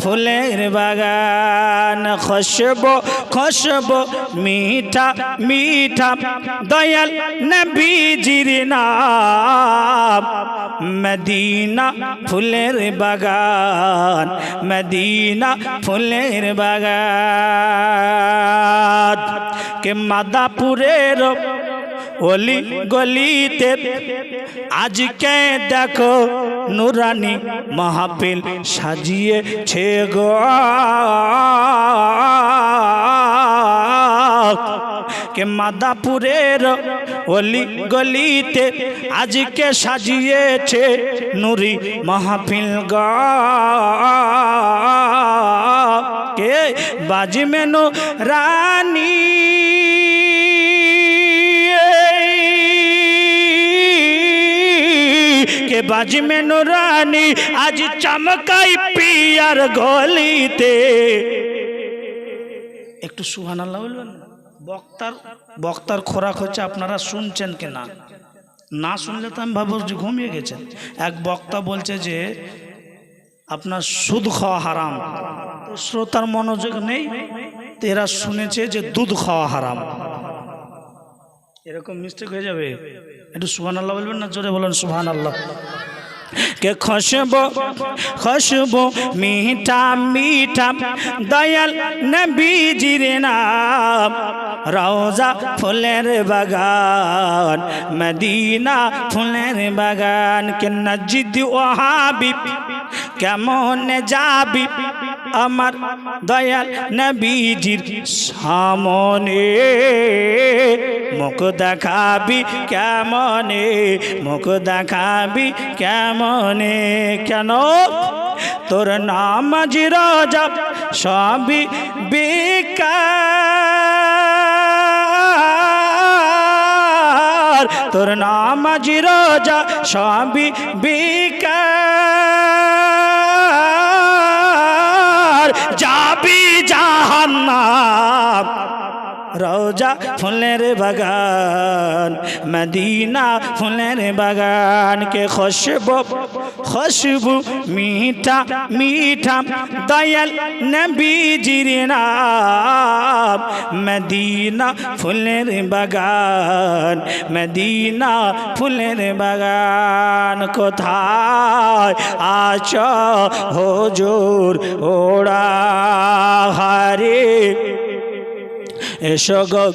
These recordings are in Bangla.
ফুলের বাগান, খসব খসব, মিঠা মিঠা, দয়াল নবীজির নাম। মদিনা ফুলের বাগান, মদিনা ফুলের বাগান। কে মাদাপুরের অলি গলিতে আজকে দেখো নুরানি মাহফিল সাজিয়েছে গো। কে মাদাপুরের অলি গলিতে আজকে সাজিয়েছে নুরি মাহফিল গা। কে বাজমেনো রানী বাজমে নুরানি আজ চমকাই পিয়ার গলিতে। একটু সুহান আল্লাহ বলবেন? বক্তার বক্তার খোরাক হচ্ছে আপনারা শুনছেন কিনা না? শুনলে তো আমি ভাবো যে ঘুমিয়ে গেছেন। এক বক্তা বলছে যে, আপনার সুদ খাওয়া হারাম। শ্রোতার মনোযোগ নেই এরা শুনেছে যে দুধ খাওয়া হারাম। এরকম মিস্টেক হয়ে যাবে? একটু সুহান আল্লাহ বলবেন না? জোরে বলেন সুহান আল্লাহ কে খসবো? খসবো? মিঠা মিঠা, দয়াল নবীজির নাম। রওজা ফুলের বাগান, মদিনা ফুলের বাগান। কে নজিদ ওহাবি কেমন যাবি? আমার দয়াল নবীজির সামনে মুখ দেখাবি কেমনে? মুখ দেখাবি কেমনে? কেন? তোর নাম জিরোজা সবই বেকার। তোর নাম জিরোজা সবই বেকার। রোজা ফুলের বাগান, মদিনা ফুলের বাগান, কে খুশবু খুশবু মিঠা মিঠা দয়াল নবীজির নাম। মদিনা ফুলের বাগান, মদিনা ফুলের বাগান কোথায় আছ? হুজুর ওড়া হারে এসো গো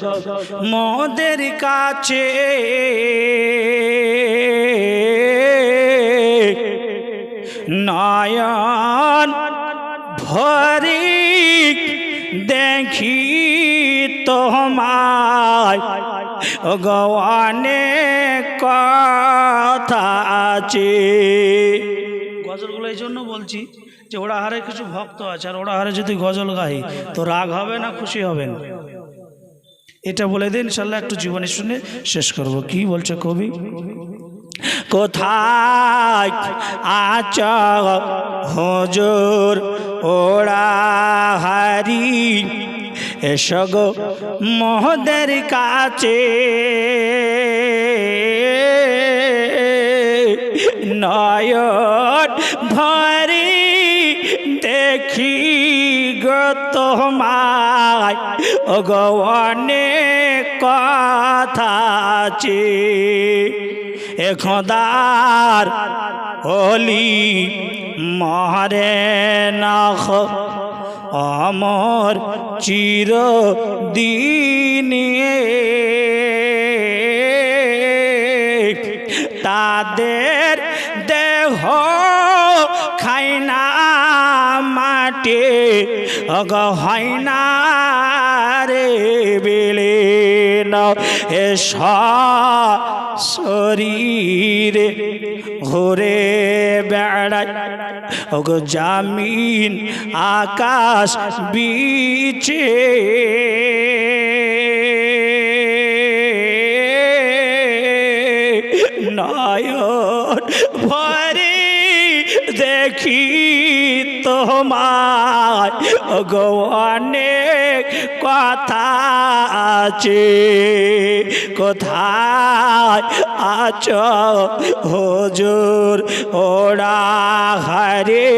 মোদের কাছে। নয়ন ভরি দেখি তোমায়। গওয়ানে কথা আছে। গজলগুলো এই জন্য বলছি যে ওরা হারে কিছু ভক্ত আছে, আর ওরা হারে যদি গজল গাই, তো রাগ হবে না, খুশি হবেন? এটা বলে দিন ইনশাল্লাহ একটু জীবনী শুনে শেষ করব। কি বলছে কবি? কোথায় আচ হজুর ওড়া হারি? এসো গো মহদের কাছে। নয়ন ভরি গো তোমায় গনে কথা আছে। এ খোদার অলি মহারে নাখ অমর চির দিনে তাদের অগ হয় না রে বেলে এ শরীরে ঘুরে বেড়ায় ওগো জামিন আকাশ বিচে। নয়ন ভরে দেখি তোমার গো অনেক কথা আছে, কোথায় আছ হজুর? ওরা হারে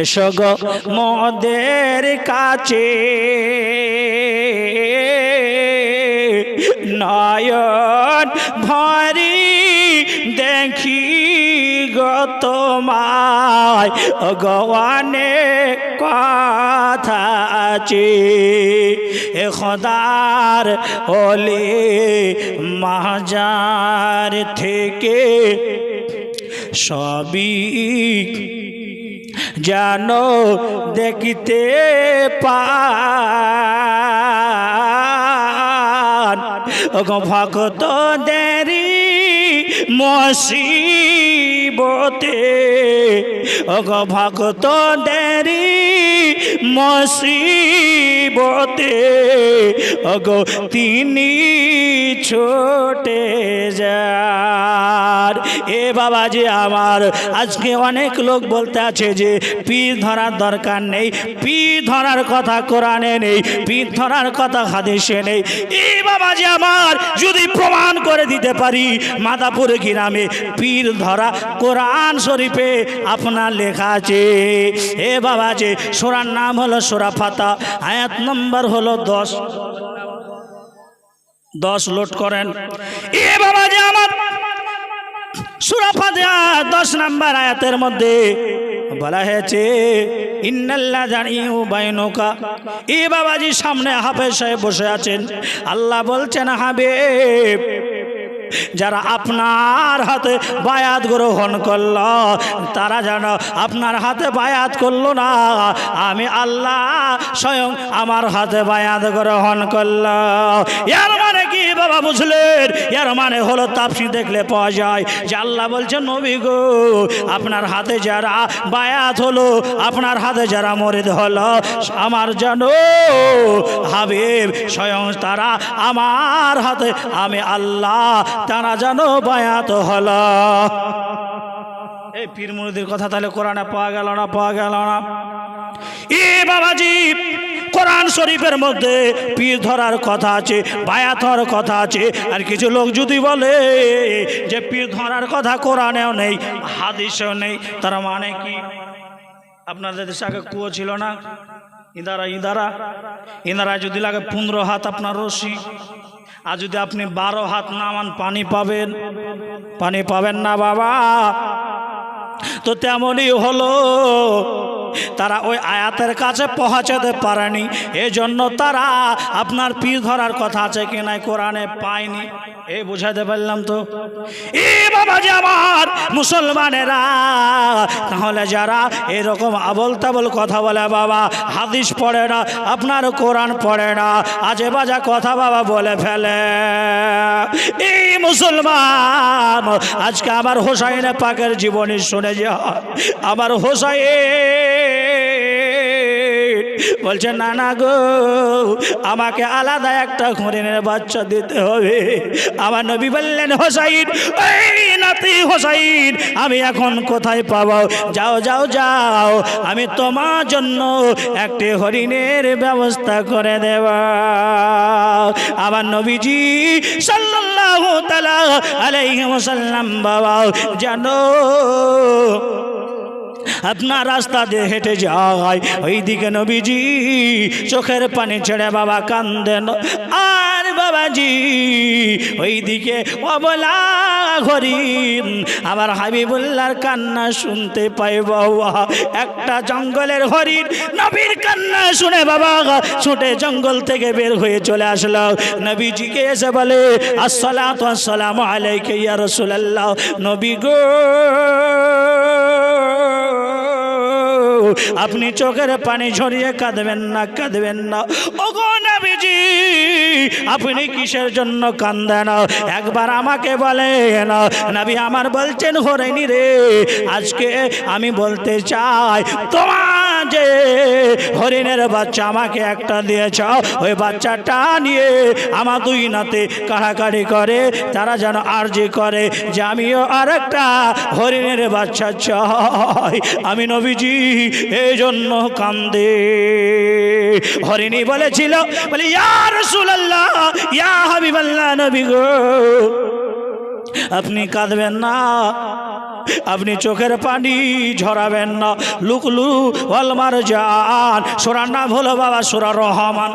এসো গো মোদের কাছে। নয়ন ভরি দেখি গো তোমায়। ভগবানে কথা আছে। এ খোদার ওলে মাজার থেকে সবই যেন দেখিতে পান। দেরি মসিবতে ওগো ভক্ত দেরি মসিবতে ওগো তিনি ছোটে যার। এ বাবা যে আমার, আজকে অনেক লোক বলতে আছে যে, পীর ধরার দরকার নেই, পীর ধরার কথা কোরআনে নেই, পীর ধরার কথা হাদিসে নেই। এ বাবা যে আমার, যদি প্রমাণ করে দিতে পারি, মাদাপুর গ্রামে পীর ধরা কোরআন শরীফে আপনার লেখা আছে। এ বাবা যে, সোরার নাম হলো সোরা ফাতা, আয়াত নম্বর হলো দশ। দশ লোড করেন। এ বাবা যে আমার সুরা ফাতিহা, দশ নাম্বার আয়াতের মধ্যে বলা হয়েছে ইন্নাল্লাহ জানিও বাইনকা। এ বাবাজি সামনে হাফেজ সাহেব বসে আছেন। আল্লাহ বলছেন, হাবিব যারা আপনার হাতে বায়াত গ্রহণ করল, তারা যেন আপনার হাতে বায়াত করল না। আমি আল্লাহ স্বয়ং আমার হাতে বায়াত গ্রহণ করল। এর মানে কি? বাবা বুঝলেন এর মানে হলো তাপসি দেখলে পাওয়া যায় যে আল্লাহ বলছে, নবী গো, আপনার হাতে যারা বায়াত হলো, আপনার হাতে যারা মরিদ হলো, আমার যেন হাবিব স্বয়ং তারা আমার হাতে, আমি আল্লাহ তারা যেন বায়াত হলো। এই পীর মুরিদের কথা তাহলে কোরআনে পাওয়া গেল না, পাওয়া গেল না? এ বাবাজি, কোরআন শরীফের মধ্যে পীর ধরার কথা আছে বায়াত হওয়ার কথা আছে, আর কিছু লোক যদি বলে যে পীর ধরার কথা কোরআনেও নেই, হাদিসেও নেই, তার মানে কি? আপনাদের দেশে আগে কুয়ো ছিল না? ইদারা ইদারা। ইদারা যদি লাগে পনেরো হাত আপনার রশি, আর যদি আপনি বারো হাত নামান পানি পাবেন পানি পাবেন না বাবা। তো তেমনই হলো। তারা ওই আয়াতের কাছে পৌঁছাতে পারেনি। এজন্য তারা আপনার পীর ধরার কথা আছে কিনা কোরআনে পায়নি। এই বুঝাতে পারলাম তো? এ বাবা যে আমার মুসলমানেরা, তাহলে যারা এরকম আবল তাবল কথা বলে, বাবা, হাদিস পড়ে না, আপনার কোরআন পড়ে না, আজে বাজা কথা বাবা বলে ফেলে। এই মুসলমান, আজকে আমার হোসাইনে পাকের জীবনী শুনে যা আমার হোসাইন বলছে, না না গো, আমাকে আলাদা একটা হরিণের বাচ্চা দিতে হবে। আমার নবী বললেন, হোসাইন নাতি হোসাইন, আমি এখন কোথায় পাবো? যাও যাও যাও, আমি তোমার জন্য একটি হরিণের ব্যবস্থা করে দেব। আমার নবীজি সাল্লাল্লাহু তাআলা আলাইহি ওয়াসাল্লাম বাবা জানো আপনার রাস্তা দিয়ে হেঁটে যায়। ওই দিকে নবীজি চোখের পানি ছেড়ে বাবা কান্দেন। আর বাবাজি ওই দিকে অবলা হরিণ আবার হাবিবুল্লার কান্না শুনতে পাই বাবা। একটা জঙ্গলের হরিণ নবীর কান্না শুনে বাবা ছুটে জঙ্গল থেকে বের হয়ে চলে আসলো। নবীজিকে এসে বলে আসসালামু আলাইকা ইয়া রাসূলুল্লাহ। নবী গো আপনি চোখের পানি ঝরিয়ে কাঁদবেন না কাঁদবেন না। ওগো নবীজি, আপনি কিসের জন্য কান্দেন একবার আমাকে বলেন। নাবি আমার বলছেন, হরেনি রে, আজকে আমি বলতে চাই, তোমার যে হরিণের বাচ্চা আমাকে একটা দিয়েছ, ওই বাচ্চাটা নিয়ে আমার দুই নাতে কাড়াকাড়ি করে, তারা যেন আর্জি করে যে আমিও আর একটা হরিণের বাচ্চা চাই। আমি নবীজি এই জন্য কান্দে। হরিণী বলেছিল, বলে ইয়ার সুলাল্লাহ ইয়া হাবিবাল্লাহ নবী গো, আপনি কাঁদবেন না। আপনি চোখের পানি ঝরাবেন না। লুকলু অলমার জান সোরার না হলো বাবা সোরা রহমান।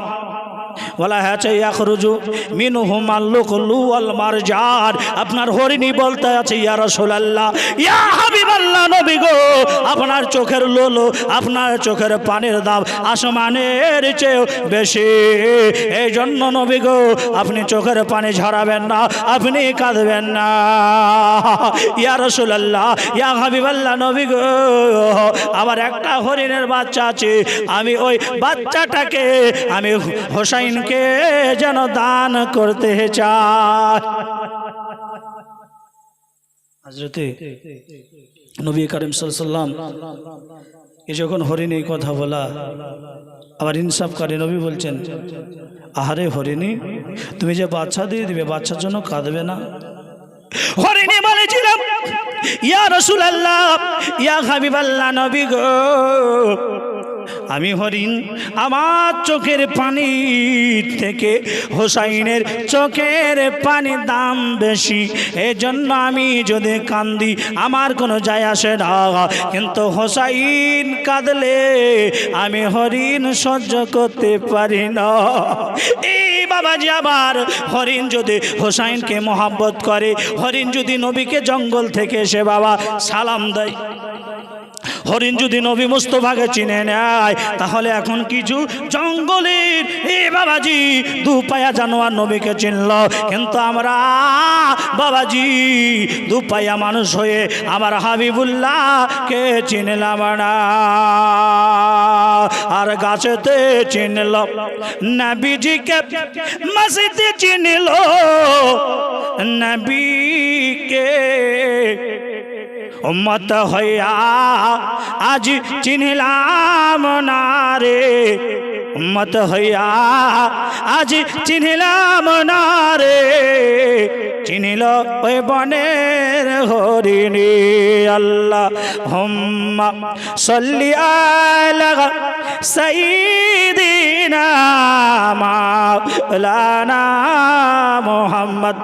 বলা হয়েছে, ইয়াখরুজু মিনহু মাল্লুকুলু ওয়াল মারজান। আপনার হরিণী বলতে আছে, ইয়া ইয়া হাবিবাল্লাহ নবী চোখের লোলো, আপনার চোখের পানির দাম আসমানের চেয়ে বেশি। এই জন্য নবী গো, আপনি চোখের পানি ঝরাবেন না, আপনি কাঁদবেন না। ইয়া রাসূলুল্লাহ, ইয়া হাবিবাল্লাহ নবী গো, আমার একটা হরিণের বাচ্চা আছে, আমি ওই বাচ্চাটাকে, আমি হোসাইনকে যেন দান করতে হজরতে নবী করিম সাল্লাম এ যখন হরিণী কথা বলা, আবার ইনসাফ করে, নবী বলছেন, আহারে হরিণী, তুমি যে বাচ্চা দিয়ে দিবে, বাচ্চার জন্য কাঁদবে না? হরিণী বলেছিলাম, ইয়া রসুল আল্লাহ ইয়া হাবিবাল্লাহ নবী গো। আমি হরিণ, আমার চোখের পানি থেকে হোসাইনের চোখের পানি দাম বেশি। এজন্য আমি যদি কান্দি, আমার কোনো যায় আসে না। কিন্তু হোসাইন কাঁদলে আমি হরিণ সহ্য করতে পারি না। এই বাবাজি আবার হরিণ যদি হোসাইনকে মহাব্বত করে, হরিণ যদি নবীকে জঙ্গল থেকে এসে বাবা সালাম দেয়। হরিণ যদি নবী মুস্তফাকে চিনে নেয়, তাহলে এখন কিছু জঙ্গলের এ বাবাজি দু পায়া জানোয়ার নবীকে চিনল। কিন্তু আমরা বাবাজি দু পায়া মানুষ হয়ে আমার হাবিবুল্লাহকে চিনলাম না। আর গাছেতে চিনল, নবীজিকে মসজিদে চিনল, নবীকে উম্মত হইয়া আজ চিনলাম না রে। উম্মত হইয়া আজ চিনলাম না রে। চিনিল ওই বনের হরিণী আল্লাহ হুম্মা সল্লি আলা সাইয়্যিদিনা মাওলানা মুহাম্মদ।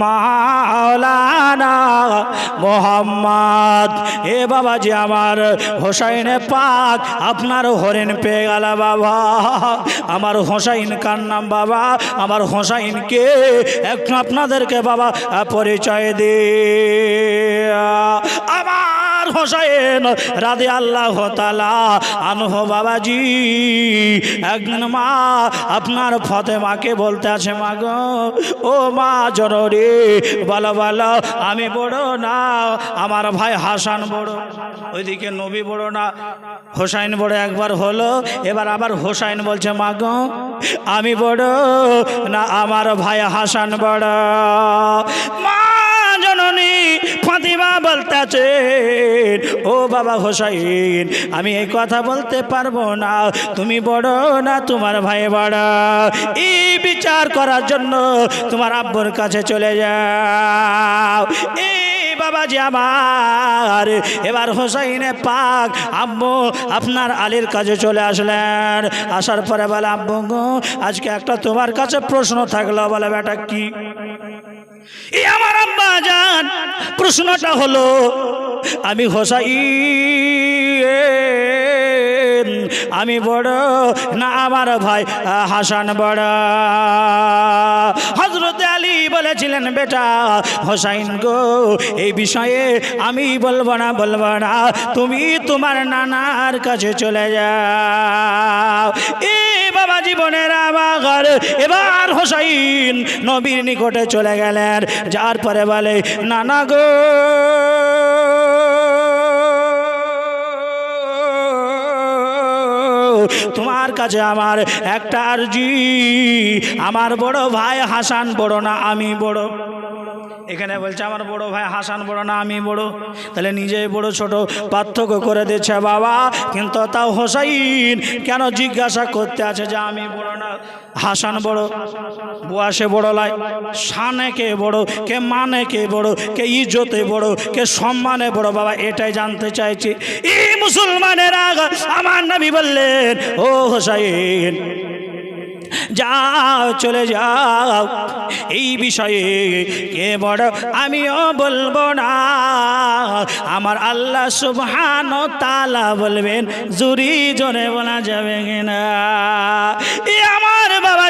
মাওলানা মোহাম্মদ। এ বাবাজি আমার হোসাইনে পাক, আপনার হরেন পেয়ে গেল বাবা। আমার হোসাইন কার নাম বাবা? আমার হোসাইনকে একটু আপনাদেরকে বাবা পরিচয় দে আমার হোসাইন রাধে আল্লাহ তালা আনহ বাবাজি। একদিন মা আপনার ফতেমাকে বলতে আছে, মা গো, ও মা জনরে বলো বলো, আমি বড় না, আমার ভাই হাসান বড়। ওইদিকে নবী বড় না, হোসাইন বড় একবার হলো, এবার আবার হোসাইন বলছে, মা গো, আমি বড় না, আমার ভাই হাসান বড়। মা ফাতিমা বলতেছে, ও বাবা হোসাইন, আমি এই কথা বলতে পারব না। তুমি বড় না তোমার ভাই বড়? এই বিচার করার জন্য তোমার আব্বুর কাছে চলে যাও। এই বাবাজি আমার, এবার হোসাইনে পাক আব্বু আপনার আলীর কাছে চলে আসলেন। আসার পরে বলে, আব্বু আজকে একটা তোমার কাছে প্রশ্ন থাকল। বলে, বেটা, কি? এই আমার আব্বা যান প্রশ্নটা হলো আমি হোসাই আমি বড় না আমার ভাই, হাসান বড়। হজরত আলী বলেছিলেন, বেটা হোসাইন গো, এই বিষয়ে আমি বলব না বলব না। তুমি তোমার নানার কাছে চলে যাও। এ বাবা জীবনের আমার এবার হোসাইন নবীর নিকটে চলে গেলেন। যার পরে বলে, নানা গো তোমার কাছে আমার একটা আরজি। আমার বড় ভাই হাসান বড় না আমি বড়। এখানে বলছে, আমার বড় ভাই হাসান বড় না, আমি বড়। তাহলে নিজেই বড়, ছোট, পার্থক্য করে দিচ্ছে বাবা। কিন্তু তাও হোসাইন কেন জিজ্ঞাসা করতে আছে যে, আমি বড় না, হাসান বড়? বয়সে বড় লাই। শানে কে বড়, কে মানে কে বড়, কে ইজ্জতে বড়, কে সম্মানে বড়? বাবা, এটাই জানতে চাইছি। এই মুসলমানের, আমার নবী বললেন, ও হোসাইন যাও, চলে যাও। এই বিষয়ে কে বড় আমিও বলব না। আমার আল্লাহ সুবহান তালা বলবেন, জুরি জনে বলা যাবে কিনা।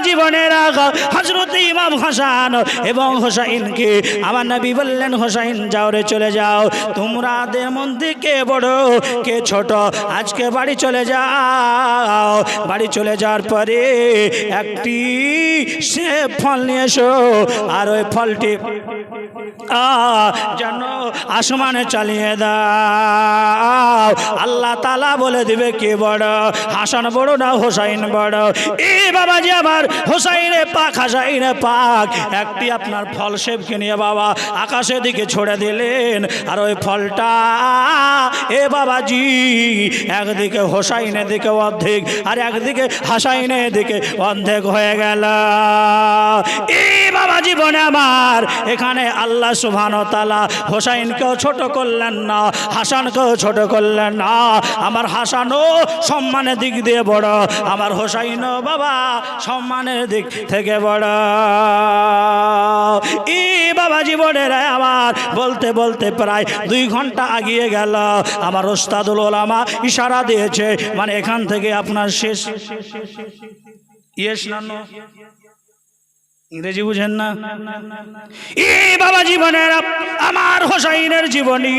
জীবনের আগা হজরত ইমাম হাসান এবং হোসাইনকে। আমার নবী বললেন, হোসাইন, যাও রে, চলে যাও। তোমরাদের মধ্যে কে বড়, কে ছোট? আজকে বাড়ি চলে যাও। বাড়ি চলে যাওয়ার পরে একটি সে ফল নিয়ে এসো। আর ওই ফলটি যেন আসমানে চালিয়ে দাও। আল্লাহ তালা বলে দিবে, কে বড়? হাসান বড় না হোসাইন বড়? এ বাবাজি, আমার হোসাইনে পাক হাসাইনে পাক। একটি আপনার ফল সেবকে নিয়ে বাবা আকাশের দিকে ছড়ে দিলেন। আর ওই ফলটা, এ বাবাজি, একদিকে হোসাইনের দিকে অর্ধেক আর একদিকে হাসাইনের দিকে অর্ধেক হয়ে গেল। এ বাবা জীবনে আমার, এখানে আল্লাহ সুবহান তালা হোসাইনকেও ছোট করলেন না, হাসানকেও ছোট করলেন না। আমার হাসানও সম্মানের দিক দিয়ে বড়, আমার হোসাইনও বাবা সম্মানের দিক থেকে বড়। ই বাবা জীবনের আমার বলতে বলতে প্রায় দুই ঘণ্টা আগিয়ে গেল। আমার ওস্তাদুল ওলামা ইশারা দিয়েছে মানে এখান থেকে আপনার শেষ। ইয়েস না no? ইংরেজি বুঝেন না। এ বাবা জীবনের আমার হোসাইনের জীবনী।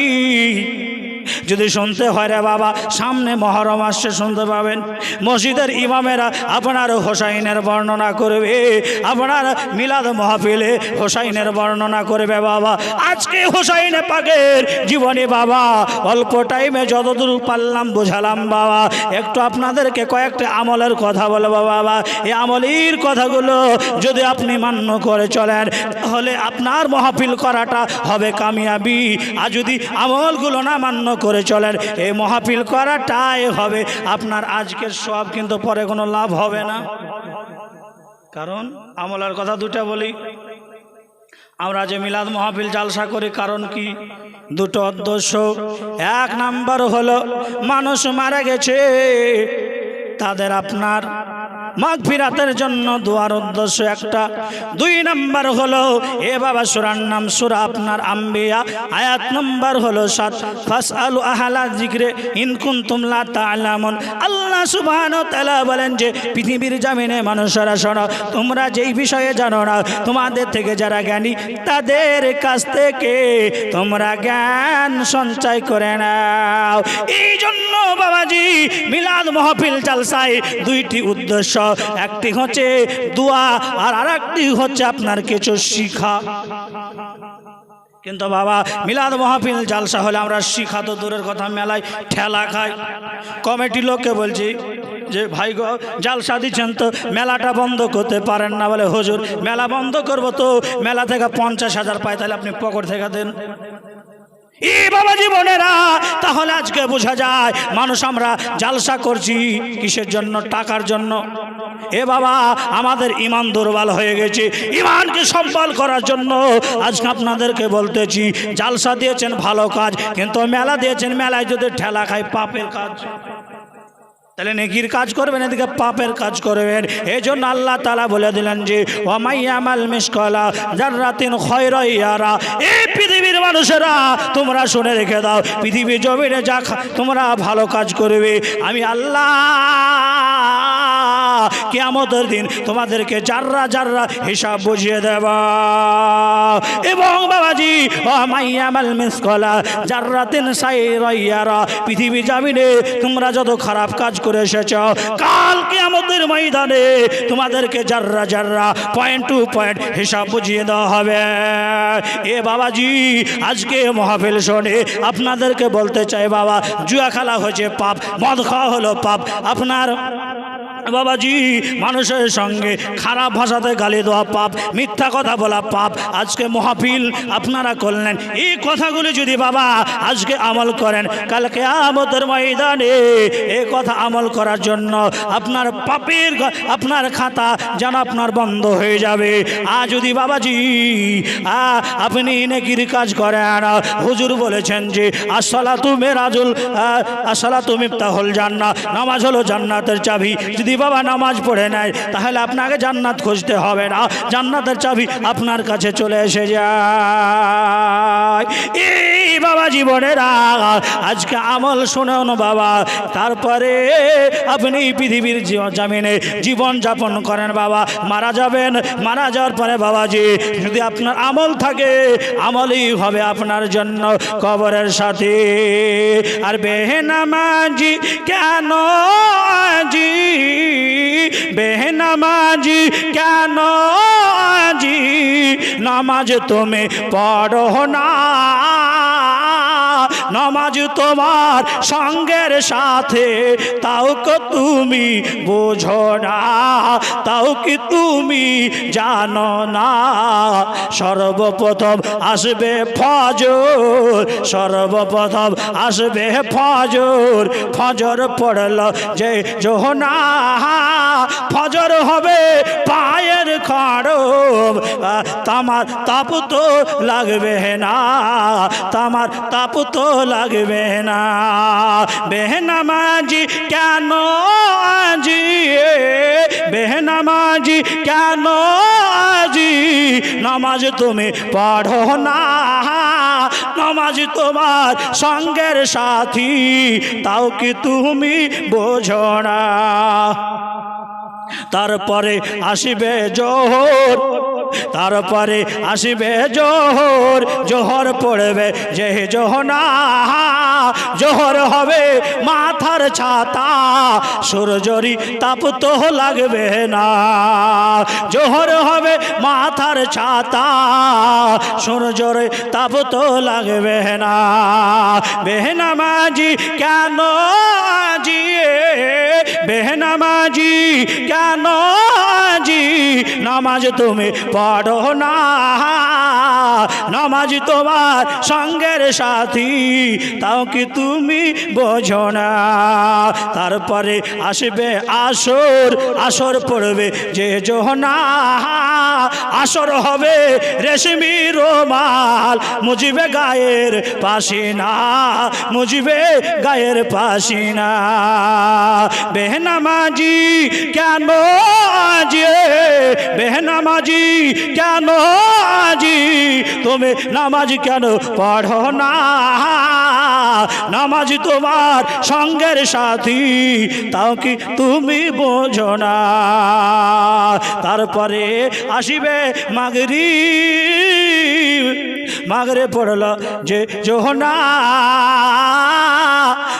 যদি শুনতে হয় রে বাবা, সামনে মহরম আসছে, শুনতে পাবেন। মসজিদের ইমামেরা আপনার হোসাইনের বর্ণনা করবে। আপনার মিলাদ মহাফিলে হোসাইনের বর্ণনা করবে বাবা। আজকে হোসাইনে পাকের জীবনী বাবা। অল্প টাইমে যতদূর পারলাম, বোঝালাম বাবা। একটু আপনাদেরকে কয়েকটা আমলের কথা বলব বাবা। এই আমলির কথাগুলো যদি আপনি মান্য করে চলেন, তাহলে আপনার মহাফিল করাটা হবে কামিয়াবি। আর যদি আমলগুলো না মান্য করে চলেন এই মহাফিল করাটাই হবে। আপনার আজকের সব কিন্তু পরে কোনো লাভ হবে না। কারণ আমলের কথা দুটা বলি। আমরা যে মিলাদ মহাফিল জালসা করি, কারণ কি? দুটো উদ্দেশ্য। এক নাম্বার হলো, মানুষ মারা গেছে, তাদের আপনার মাগফিরাতের জন্য দোয়ার উদ্দেশ্য একটা। দুই নাম্বার হলো, এ বাবা সুরার নাম সুরা আপনার আম্বিয়া। আয়াত নাম্বার হলো সাত ফাস আলু আহালা জিগরে ইনকুন তুমলা তালামন। আল্লাহ সুবহান তালা বলেন যে, পৃথিবীর জামিনে মানুষেরা শোনো, তোমরা যেই বিষয়ে জানো না, তোমাদের থেকে যারা জ্ঞানী, তাদের কাছ থেকে তোমরা জ্ঞান সঞ্চয় করে নাও। এই জন্য বাবাজি মিলাদ মহফিল জালসায় দুইটি উদ্দেশ্য একটি হচ্ছে দোয়া আর আরেকটি হচ্ছে আপনার কিছু শিখা। কিন্তু বাবা, মিলাদ মহাফিল জালসা হলে আমরা শিখা তো দূরের কথা, মেলায় ঠেলা খাই। কমিটি লোককে বলছি যে, ভাই জালসা দিচ্ছেন তো, মেলাটা বন্ধ করতে পারেন না। বলে, হুজুর, মেলা বন্ধ করব তো, মেলা থেকে পঞ্চাশ হাজার পায় তাহলে আপনি পকেট থেকে দেন। এ বাবা জীবনেরা, তাহলে আজকে বোঝা যায় মানুষ আমরা জালসা করছি কিসের জন্য, টাকার জন্য। এ বাবা, আমাদের ইমান দুর্বল হয়ে গেছে। ইমানকে সম্বল করার জন্য আজকে আপনাদেরকে বলতেছি, জালসা দিয়েছেন ভালো কাজ, কিন্তু মেলা দিয়েছেন, মেলায় যদি ঠেলা খায়, পাপের কাজ। তাহলে নেকির কাজ করবেন, এদিকে পাপের কাজ করবেন। এই জন্য আল্লাহ তালা বলে দিলেন যে ওমাইয়ামাল মিসকলা জার্রাতিন খয়রাইয়ারা এই পৃথিবীর মানুষেরা, তোমরা শুনে রেখে দাও, পৃথিবীর জমিনে যা তোমরা ভালো কাজ করবে। আমি আল্লাহ কেয়ামতের দিন তোমাদেরকে জাররা জাররা হিসাব বুঝিয়ে দেব। এবং বাবাজি, ও মাইয়ামাল মিসকলা জাররাতিন সাইরাইয়ারা পৃথিবী জামিনে তোমরা যত খারাপ কাজ করে এসেছ, কাল কেয়ামতের ময়দানে তোমাদেরকে জাররা জাররা পয়েন্ট টু পয়েন্ট হিসাব বুঝিয়ে দেওয়া হবে। এ বাবাজি, আজকে মহাফিল শোনে, আপনাদেরকে বলতে চাই বাবা, জুয়া খেলা হয়েছে পাপ, মদ খাওয়া হলো পাপ। আপনার বাবাজি মানুষের সঙ্গে খারাপ ভাষাতে গালি দেওয়া পাপ মিথ্যা কথা বলা পাপ আজকে মহাফিল আপনারা করলেন। এই কথাগুলি যদি বাবা আজকে আমল করেন কালকে আমতের ময়দানে এই কথা আমল করার জন্য আপনার পাপের আপনার খাতা যেন আপনার বন্ধ হয়ে যাবে। আর যদি বাবাজি আ, আপনি নেকির কাজ করেন হুজুর বলেছেন যে আসলা তুমি রাজুল আসলা তুমি তাহল জান্না নামাজ হলো জান্নাতের চাবি। যদি বাবা নামাজ পড়ে নেয়? তাহলে আপনাকে জান্নাত খুঁজতে হবে না। জান্নাতের চাবি আপনার কাছে চলে এসে যায়। এই বাবা জীবনেরা আজকে আমল শোনানো বাবা। তারপরে আপনি পৃথিবীর জামিনে জীবন যাপন করেন বাবা। মারা যাবেন। মারা যাওয়ার পরে বাবাজি, যদি আপনার আমল থাকে, আমলই হবে আপনার জন্য কবরের সাথে। আর বেহনামাজি কেন আজি? নামাজ তুমি পড়ো না। নামাজ তোমার সঙ্গের সাথে তাও তুমি বোঝো না। তাও কি তুমি জানো না, সর্বপ্রথম আসবে ফজর, সর্বপ্রথম আসবে ফজর। ফজর পড়ল যে যোহনা ফজর হবে পায়ের খড়ম তামার তাপ তো লাগবে না, তামার তাপ তো লাগবে না। বেহনামাজি কেন আজি? বেহনামাজি কেন আজি? নামাজ তুমি পড়ো না। নামাজ তোমার সঙ্গের সাথী, তাও কি তুমি বোঝো না। তারপরে আসিবে জোহর, তারপরে আসিবে জোহর জোহর পড়বে যে জোহনা জোহর হবে, মাথার ছাতা। সূর্যরি তাপ তো লাগবে না। জোহর হবে, মাথার ছাতা। সূর্যরে তাপ তো লাগবে না। বেহনামাজি কেন আজিয়ে বেহনামাজি কেন নামাজ তুমি পড়ো না। নামাজ তোমার সঙ্গের সাথী, তাও কি তুমি বোঝো না। তারপরে আসবে আসর আসর পড়বে যে জোহনা। আসর হবে রেশমি রোমাল। মুজিবে গায়ের পাশিনা মুজিবে গায়ের পাশিনা বেহনামাজি কেন আজি বেহনামাজি কেন আজি তুমি নামাজ কেন পড়ো না? নামাজ তোমার সঙ্গের সাথী, তাও কি তুমি বোঝো না? তারপরে আসিবে মাগরি মাগরে পড়ল যে যোহনা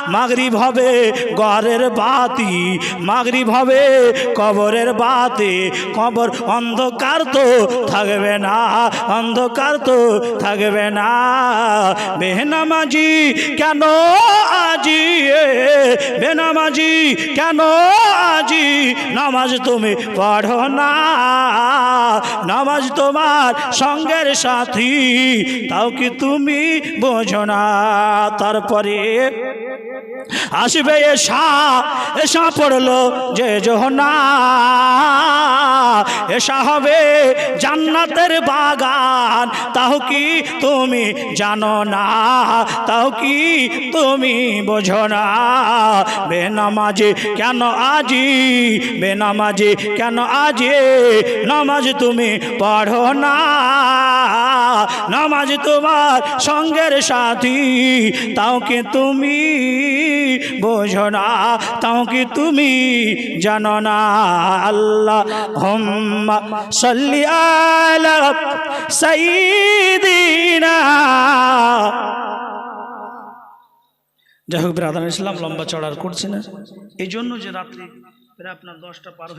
মাগরিব হবে ঘরের বাতি, মাগরিব হবে কবরের বাতি। কবর অন্ধকার তো থাকবে না, অন্ধকার তো থাকবে না। বেহনামাজি কেন আজি বেনামাজি কেন আজি? নামাজ তুমি পড়ো না। নামাজ তোমার সঙ্গের সাথী, তাও কি তুমি বোঝো না? তারপরে আসবে এসা এসা পড়ল যে যোহনা এসা হবে জান্নাতের বাগান। তাও কি তুমি জানো না? তাও কি তুমি বোঝো না? বেনামাজি কেন আজি? বেনামাজি কেন আজে? নামাজ তুমি পড়ো না। নামাজ তোমার সঙ্গের সাথী। তাও কি তুমি বোঝো না? তাও কি তুমি জানো না? আল্লাহ হোম্মা صل على سيدنا. যাই হোক ব্রাদান ইসলাম লম্বা চড়ার করছি না। এই জন্য যে রাত্রি, প্রায় আপনার দশটা পার হয়ে